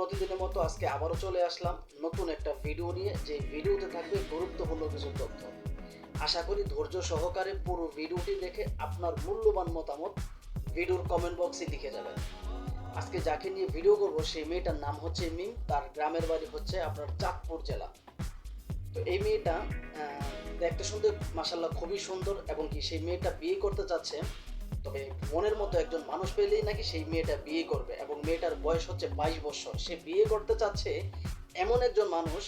প্রতিদিনের মতো আজকে আবারও চলে আসলাম নতুন একটা ভিডিও নিয়ে। যে ভিডিওতে থাকবে গুরুত্বপূর্ণ কিছু তথ্য। আশা করি ধৈর্য সহকারে পুরো ভিডিওটি দেখে আপনার মূল্যবান মতামত ভিডিওর কমেন্ট বক্সে লিখে যাবেন। আজকে যাকে নিয়ে ভিডিও করব সেই মেয়েটার নাম হচ্ছে মিম, তার গ্রামের বাড়ি হচ্ছে আপনার চাঁদপুর জেলা। তো এই মেয়েটা দেখতে সুন্দর মাসাল্লাহ খুবই সুন্দর এবং কি সেই মেয়েটা বিয়ে করতে চাচ্ছে তবে মনের মতো একজন মানুষ পেলেই নাকি সেই মেয়েটা বিয়ে করবে এবং মেয়েটার বয়স হচ্ছে বাইশ বছর। সে বিয়ে করতে চাচ্ছে এমন একজন মানুষ,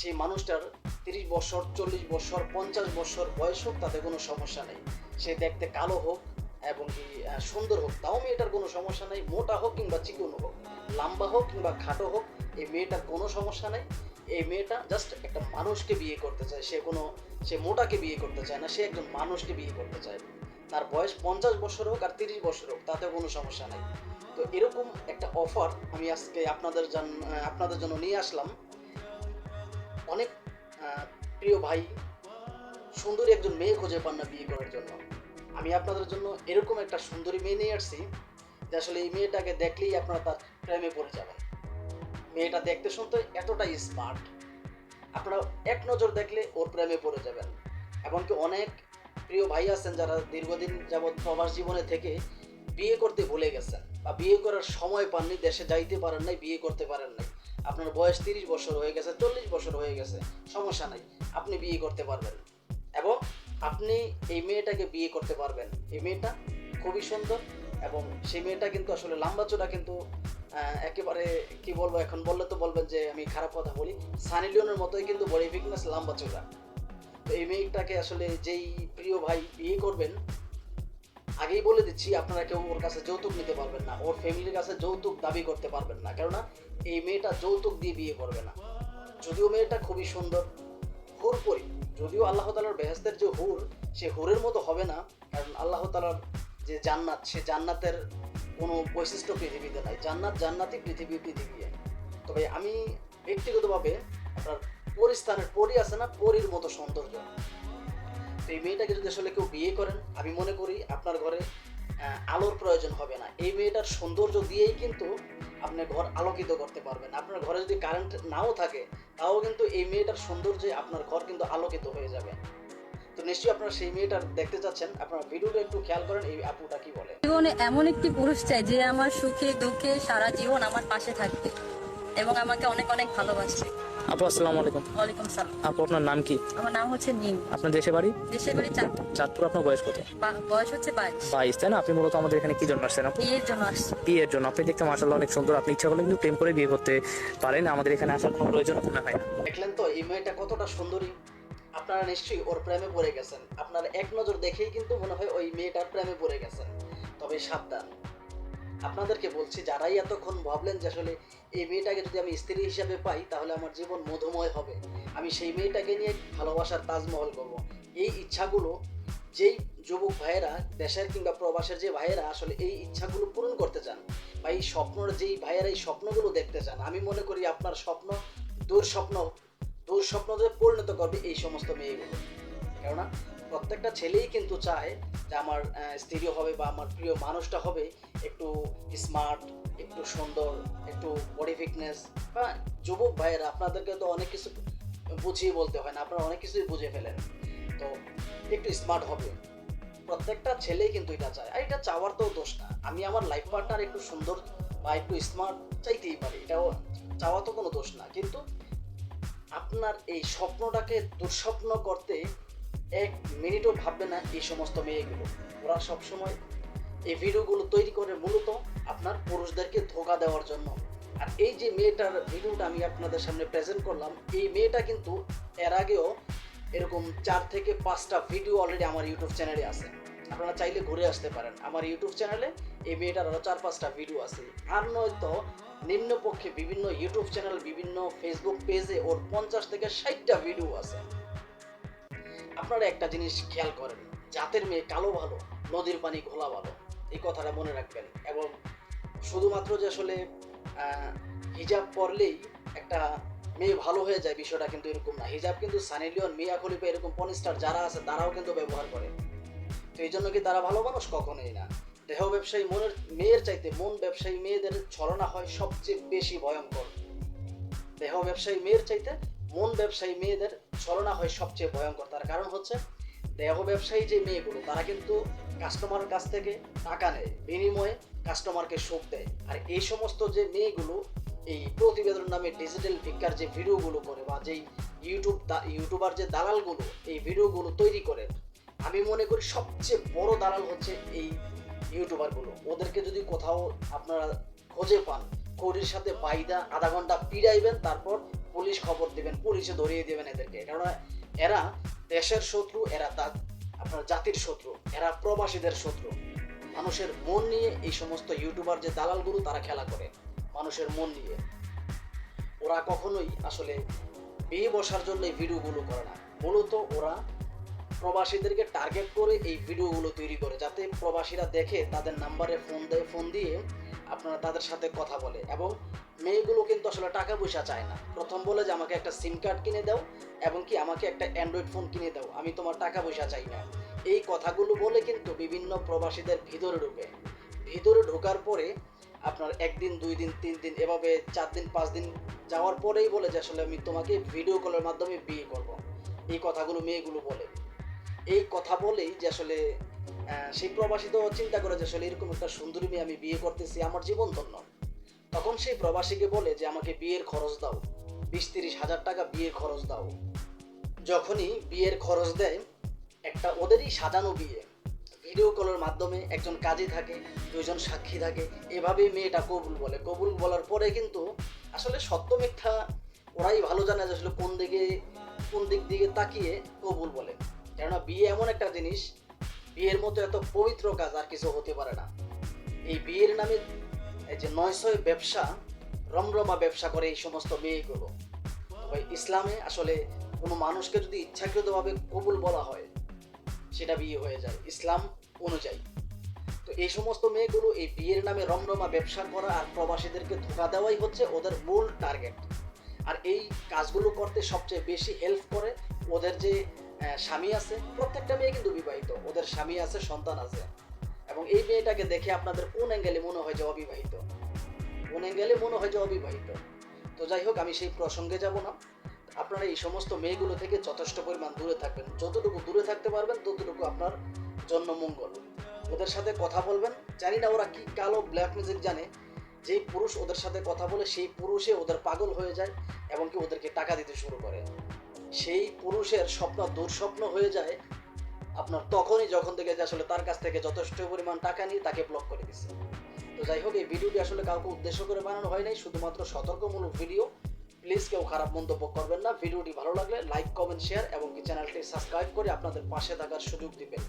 সেই মানুষটার তিরিশ বছর, চল্লিশ বছর, পঞ্চাশ বছর বয়স হোক, তাতে কোনো সমস্যা নেই। সে দেখতে কালো হোক এবং কি সুন্দর হোক, তাও মেয়েটার কোনো সমস্যা নেই, মোটা হোক কিংবা চিকন হোক, লম্বা হোক কিংবা খাটো হোক, এই মেয়েটার কোনো সমস্যা নেই। এই মেয়েটা জাস্ট একটা মানুষকে বিয়ে করতে চায়, সে কোনো, সে মোটাকে বিয়ে করতে চায় না, সে একজন মানুষকে বিয়ে করতে চায়। তার বয়স পঞ্চাশ বছর হোক আর তিরিশ বছর হোক, তাতে কোনো সমস্যা নাই। তো এরকম একটা অফার আমি আজকে আপনাদের আপনাদের জন্য নিয়ে আসলাম। অনেক প্রিয় ভাই, সুন্দরী একজন মেয়ে খুঁজে পান না বিয়ে করার জন্য। আমি আপনাদের জন্য এরকম একটা সুন্দরী মেয়ে নিয়ে আসছি, যে আসলে এই মেয়েটাকে দেখলেই আপনারা তার প্রেমে পড়ে যাবেন। মেয়েটা দেখতে শুনতে এতটাই স্মার্ট আপনারা এক নজর দেখলে ওর প্রেমে পড়ে যাবেন। এমনকি অনেক প্রিয় ভাই আছেন যারা দীর্ঘদিন যাবৎ প্রবাস জীবনে থেকে বিয়ে করতে ভুলে গেছেন বা বিয়ে করার সময় পাননি, দেশে যাইতে পারেন নাই, বিয়ে করতে পারেন নাই। আপনার বয়স তিরিশ বছর হয়ে গেছে, চল্লিশ বছর হয়ে গেছে, সমস্যা নাই, আপনি বিয়ে করতে পারবেন। এবং আপনি এই মেয়েটাকে বিয়ে করতে পারবেন। এই মেয়েটা খুবই সুন্দর এবং সেই মেয়েটা কিন্তু আসলে লম্বা চূড়া কিন্তু একেবারে কি বলব, এখন বললে তো বলবেন যে আমি খারাপ কথা বলি, সানি লিওনের মতোই কিন্তু বডি ফিটনেস লম্বা চূড়া তো এই মেয়েটাকে আসলে যেই প্রিয় ভাই বিয়ে করবেন, আগেই বলে দিচ্ছি, আপনারা কেউ ওর কাছে যৌতুক নিতে পারবেন না। ওর ফ্যামিলির কাছে যৌতুক দাবি করতে পারবেন না। কেননা, এই মেয়েটা যৌতুক দিয়ে বিয়ে করবে না। যদিও মেয়েটা খুবই সুন্দর, হুর পরি। যদিও আল্লাহ তালার বেহেস্তের যে হুর, সে হুরের মতো হবে না, কারণ আল্লাহ তালার যে জান্নাত, সে জান্নাতের কোনো বৈশিষ্ট্য পৃথিবীতে নাই। জান্নাত জান্নাতই পৃথিবী পৃথিবী তবে আমি ব্যক্তিগতভাবে আপনার পরিস্থানের পরি আছে না, পরির মতো সৌন্দর্য। তো এই মেয়েটাকে যদি আসলে কেউ বিয়ে করেন, আমি মনে করি আপনার ঘরে আলোর প্রয়োজন হবে না। এই মেয়েটার সৌন্দর্য দিয়েই কিন্তু আপনি ঘর আলোকিত করতে পারবেন। আপনার ঘরে যদি কারেন্ট নাও থাকে, তাও কিন্তু এই মেয়েটার সৌন্দর্যে আপনার ঘর কিন্তু আলোকিত হয়ে যাবে। তো নিশ্চয়ই আপনারা সেই মেয়েটার দেখতে চাচ্ছেন। আপনারা ভিডিওটা একটু খেয়াল করেন, এই আপুটা কি বলে? জীবনে এমন একটি পুরুষ চাই, যে আমার সুখে, দুঃখে, সারা জীবন আমার পাশে থাকবে এবং আমাকে অনেক অনেক ভালোবাসে আপু আসসালামু আলাইকুম। ওয়ালাইকুম সালাম। আপু আপনার নাম কি? আমার নাম হচ্ছে নিম। আপনার দেশে বাড়ি? দেশের বাড়ি চাঁদপুর। চাঁদপুর আপনার বয়স কত? বয়স হচ্ছে বাইশ। বাইশ তাই না? আপনি মূলত আমাদের এখানে কি জন্য আসছেন আপু? বিয়ের জন্য আসছি। বিয়ের জন্য। আপনি দেখতে মার্শাল্লাহ অনেক সুন্দর। আপনি ইচ্ছা করলে কিন্তু প্রেম করে বিয়ে করতে পারেন। আমাদের এখানে আসার কোনো প্রয়োজন মনে হয় না দেখলেন তো এই মেয়েটা কতটা সুন্দরী। আপনারা নিশ্চয়ই ওর প্রেমে পড়ে গেছেন। আপনার এক নজর দেখেই কিন্তু মনে হয় ওই মেয়েটার প্রেমে পড়ে গেছেন। তবে সাবধান। আপনাদেরকে বলছি, যারাই এতক্ষণ ভাবলেন যে আসলে এই মেয়েটাকে যদি আমি স্ত্রী হিসাবে পাই, তাহলে আমার জীবন মধুময় হবে। আমি সেই মেয়েটাকে নিয়ে ভালোবাসার তাজমহল করব। এই ইচ্ছাগুলো যেই যুবক ভাইয়েরা, দেশের কিংবা প্রবাসের যে ভাইয়েরা আসলে এই ইচ্ছাগুলো পূরণ করতে চান বা এই স্বপ্নর যেই ভাইয়েরা এই স্বপ্নগুলো দেখতে চান, আমি মনে করি আপনার স্বপ্ন দুঃস্বপ্ন দুঃস্বপ্নতে পরিণত করবে এই সমস্ত মেয়েগুলো। কেননা, প্রত্যেকটা ছেলেই কিন্তু চায় যে আমার আহ, স্ত্রী হবে বা আমার প্রিয় মানুষটা হবে একটু স্মার্ট একটু সুন্দর একটু বডি ফিটনেস বা যুবক ভাইয়েরা আপনাদেরকে তো অনেক কিছু বুঝিয়ে বলতে হয় না আপনারা অনেক কিছুই বুঝে ফেলেন। তো একটু স্মার্ট হবে। প্রত্যেকটা ছেলেই কিন্তু এটা চায় আর এটা চাওয়ার তো দোষ না। আমি আমার লাইফ পার্টনার একটু সুন্দর বা একটু স্মার্ট চাইতেই পারি এটাও চাওয়া তো কোনো দোষ না। কিন্তু আপনার এই স্বপ্নটাকে দুঃস্বপ্ন করতে এক মিনিটও ভাববে না এই সমস্ত মেয়েগুলো। ওরা সবসময় এই ভিডিওগুলো তৈরি করে মূলত আপনার পুরুষদেরকে ধোকা দেওয়ার জন্য। আর এই যে মেয়েটার ভিডিওটা আমি আপনাদের সামনে প্রেজেন্ট করলাম, এই মেয়েটা কিন্তু এর আগেও এরকম চার থেকে পাঁচটা ভিডিও অলরেডি আমার ইউটিউব চ্যানেলে আছে। আপনারা চাইলে ঘুরে আসতে পারেন। আমার ইউটিউব চ্যানেলে এই মেয়েটার আরও চার পাঁচটা ভিডিও আছে। আর নয়তো নিম্নপক্ষে বিভিন্ন ইউটিউব চ্যানেল বিভিন্ন ফেসবুক পেজে ওর পঞ্চাশ থেকে ষাটটা ভিডিও আছে। আপনারা একটা জিনিস খেয়াল করেন, জাতের মেয়ে কালো ভালো, নদীর পানি ঘোলা ভালো, এই কথাটা মনে রাখবেন। এবং শুধুমাত্র যে আসলে হিজাব পরলেই একটা মেয়ে ভালো হয়ে যায় বিষয়টা কিন্তু এরকম না। হিজাব কিন্তু সানি লিওন, মিয়া খলিফা এরকম পনিস্টার যারা আছে, তারাও কিন্তু ব্যবহার করে। তো এই জন্য কি তারা ভালো মানুষ? কখনোই না। দেহ ব্যবসায়ী, মনের, মেয়ের চাইতে মন ব্যবসায়ী মেয়েদের ছলনা হয় সবচেয়ে বেশি ভয়ঙ্কর। দেহ ব্যবসায়ী মেয়ের চাইতে মন ব্যবসায়ী মেয়েদের ছলনা হয় সবচেয়ে ভয়ঙ্কর। তার কারণ হচ্ছে, দেহ ব্যবসায়ী যে মেয়েগুলো, তারা কিন্তু কাস্টমারের কাছ থেকে টাকা নেয়, বিনিময়ে কাস্টমারকে সুখ দেয়। আর এই সমস্ত যে মেয়েগুলো, এই প্রতিবেদন নামে ডিজিটাল ভিক্ষার যে ভিডিওগুলো করে বা যেই ইউটিউব ইউটিউবার যে দালালগুলো, এই ভিডিওগুলো তৈরি করে, আমি মনে করি সবচেয়ে বড় দালাল হচ্ছে এই ইউটিউবারগুলো ওদেরকে যদি কোথাও আপনারা খুঁজে পান, কৌড়ির সাথে বাইদা আধা ঘণ্টা পিড়াইবেন, তারপর পুলিশ খবর দিবেন, পুলিশে ধরিয়ে দেবেন এদেরকে। কারণ এরা দেশের শত্রু, এরা তার আপনার জাতির শত্রু, এরা প্রবাসীদের শত্রু। মানুষের মন নিয়ে এই সমস্ত ইউটিউবার যে দালালগুলো তারা খেলা করে মানুষের মন নিয়ে। ওরা কখনোই আসলে বিয়ে বসার জন্য এই ভিডিওগুলো করে না। মূলত ওরা প্রবাসীদেরকে টার্গেট করে এই ভিডিওগুলো তৈরি করে, যাতে প্রবাসীরা দেখে তাদের নাম্বারে ফোন দেয়, ফোন দিয়ে আপনারা তাদের সাথে কথা বলে। এবং মেয়েগুলো কিন্তু আসলে টাকা পয়সা চায় না। প্রথম বলে যে, আমাকে একটা সিম কার্ড কিনে দাও এবং কি আমাকে একটা অ্যান্ড্রয়েড ফোন কিনে দাও। আমি তোমার টাকা পয়সা চাই না। এই কথাগুলো বলে কিন্তু বিভিন্ন প্রবাসীদের ভিতরে ঢুকে। ভিতরে ঢোকার পরে আপনার একদিন, দুই দিন, তিন দিন, এভাবে চার দিন, পাঁচ দিন যাওয়ার পরেই বলে যে, আসলে আমি তোমাকে ভিডিও কলের মাধ্যমে বিয়ে করব। এই কথাগুলো মেয়েগুলো বলে। এই কথা বলেই যে, আসলে সেই প্রবাসী তো চিন্তা করে যে, আসলে এরকম একটা সুন্দরী মেয়ে আমি বিয়ে করতেছি। আমার জীবন ধন্য। তখন সেই প্রবাসীকে বলে যে, আমাকে বিয়ের খরচ দাও। বিশ তিরিশ হাজার টাকা বিয়ের খরচ দাও। যখনই বিয়ের খরচ দেয়, একটা ওদেরই সাজানো বিয়ে। ভিডিও কলের মাধ্যমে একজন কাজী থাকে দুজন সাক্ষী থাকে, এভাবেই মেয়েটা কবুল বলে। কবুল বলার পরে কিন্তু আসলে সত্য মিথ্যা ওরাই ভালো জানে যে আসলে কোন দিকে, কোন দিক দিকে তাকিয়ে কবুল বলে। কেননা বিয়ে এমন একটা জিনিস, বিয়ের মতো এত পবিত্র কাজ আর কিছু হতে পারে না। এই বিয়ের নামে এই যে নয়শয় ব্যবসা, রমরমা ব্যবসা করে এই সমস্ত মেয়েগুলো। তবে ইসলামে আসলে কোনো মানুষকে যদি ইচ্ছাকৃতভাবে কবুল বলা হয়, সেটা বিয়ে হয়ে যায়, ইসলাম অনুযায়ী। তো এই সমস্ত মেয়েগুলো এই বিয়ের নামে রমরমা ব্যবসা করা আর প্রবাসীদেরকে ধোকা দেওয়াই হচ্ছে ওদের মূল টার্গেট। আর এই কাজগুলো করতে সবচেয়ে বেশি হেল্প করে ওদের যে স্বামী আছে, প্রত্যেকটা মেয়ে কিন্তু বিবাহিত, ওদের স্বামী আছে, সন্তান আছে। এবং এই মেয়েটাকে দেখে আপনাদের কোন অ্যাঙ্গেলে মনে হয় যে অবিবাহিত? কোন অ্যাঙ্গেলে মনে হয় যে অবিবাহিত? তো যাই হোক, আমি সেই প্রসঙ্গে যাব না। আপনারা এই সমস্ত মেয়েগুলো থেকে যথেষ্ট পরিমাণ দূরে থাকবেন। যতটুকু দূরে থাকতে পারবেন, ততটুকু আপনার জন্য মঙ্গল। ওদের সাথে কথা বলবেন। জানি না ওরা কি কালো ব্ল্যাক মিউজিক জানে। যেই পুরুষ ওদের সাথে কথা বলে, সেই পুরুষে ওদের পাগল হয়ে যায় এবং কি ওদেরকে টাকা দিতে শুরু করে। সেই পুরুষের স্বপ্ন দুঃস্বপ্ন হয়ে যায়। আপনার তখনই যখন থেকে যে আসলে তার কাছ থেকে যথেষ্ট পরিমাণ টাকা নিয়ে তাকে ব্লক করে দিচ্ছে তো যাই হোক, এই ভিডিওটি আসলে কাউকে উদ্দেশ্য করে বানানো হয় নাই, শুধুমাত্র সতর্কমূলক ভিডিও। প্লিজ কেউ খারাপ মন্তব্য করবেন না। ভিডিওটি ভালো লাগলে লাইক কমেন্ট শেয়ার এবং কি চ্যানেলটি সাবস্ক্রাইব করে আপনাদের পাশে থাকার সুযোগ দিবেন।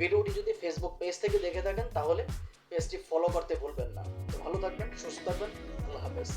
ভিডিওটি যদি ফেসবুক পেজ থেকে দেখে থাকেন, তাহলে পেজটি ফলো করতে ভুলবেন না। ভালো থাকবেন, সুস্থ থাকবেন। আল্লাহ হাফেজ।